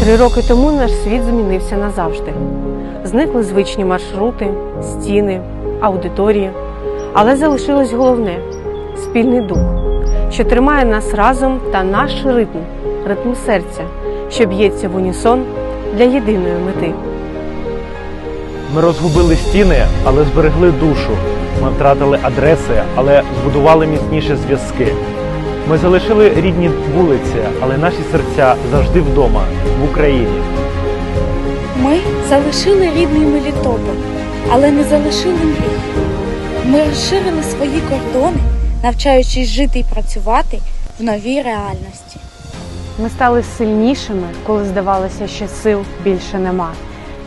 Три роки тому наш світ змінився назавжди. Зникли звичні маршрути, стіни, аудиторії, але залишилось головне спільний дух, що тримає нас разом та наш ритм, ритм серця, що б'ється в унісон для єдиної мети. Ми розгубили стіни, але зберегли душу. Ми втратили адреси, але збудували міцніші зв'язки. Ми залишили рідні вулиці, але наші серця завжди вдома, в Україні. Ми залишили рідний Мелітополь, але не залишили мрій. Ми розширили свої кордони, навчаючись жити і працювати в новій реальності. Ми стали сильнішими, коли здавалося, що сил більше нема.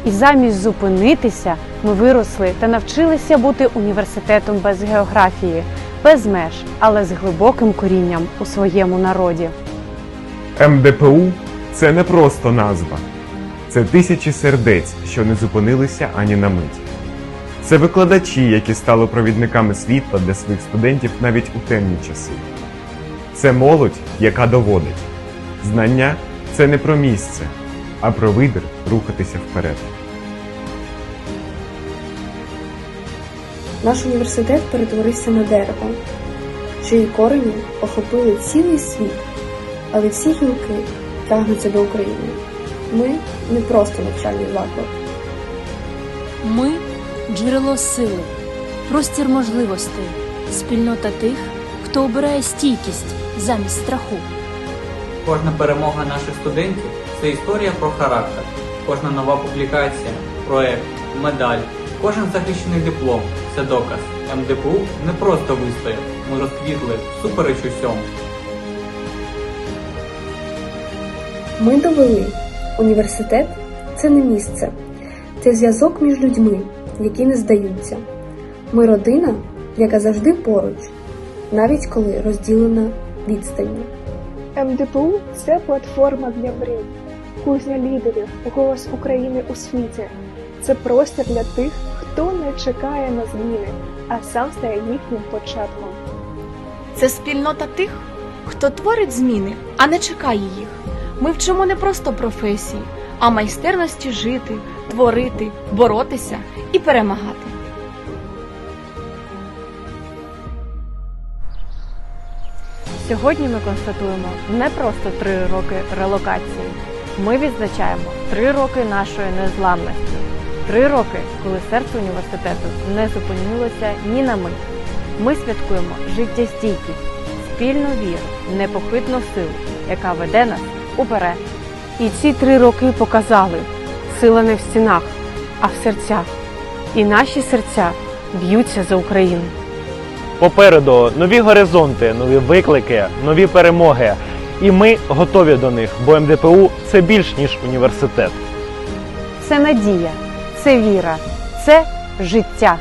І замість зупинитися, ми виросли та навчилися бути університетом без географії, без меж, але з глибоким корінням у своєму народі. МДПУ це не просто назва, це тисячі сердець, що не зупинилися ані на мить. Це викладачі, які стали провідниками світла для своїх студентів навіть у темні часи. Це молодь, яка доводить. Знання це не про місце, а про вибір рухатися вперед. Наш університет перетворився на дерево, чиї корені охопили цілий світ, але всі гілки тягнуться до України. Ми не просто навчальний заклад. Ми джерело сили, простір можливостей, спільнота тих, хто обирає стійкість замість страху. Кожна перемога наших студентів це історія про характер. Кожна нова публікація, проект, медаль, кожен захищений диплом це доказ. МДПУ не просто вистояв, ми розквітли супереч усьому. Ми довели, університет це не місце, це зв'язок між людьми, які не здаються. Ми родина, яка завжди поруч, навіть коли розділена відстанню. МДПУ це платформа для мрій, кузня лідерів, голос України у світі. Це простір для тих, хто не чекає на зміни, а сам стає їхнім початком. Це спільнота тих, хто творить зміни, а не чекає їх. Ми вчимо не просто професії, а майстерності жити, творити, боротися і перемагати. Сьогодні ми констатуємо не просто три роки релокації. Ми відзначаємо три роки нашої незламності. Три роки, коли серце університету не зупинилося ні на мить. Ми святкуємо життєстійкість, спільну віру, непохитну силу, яка веде нас уперед. І ці три роки показали, сила не в стінах, а в серцях. І наші серця б'ються за Україну. Попереду нові горизонти, нові виклики, нові перемоги. І ми готові до них, бо МДПУ це більш ніж університет. Це надія, це віра, це життя.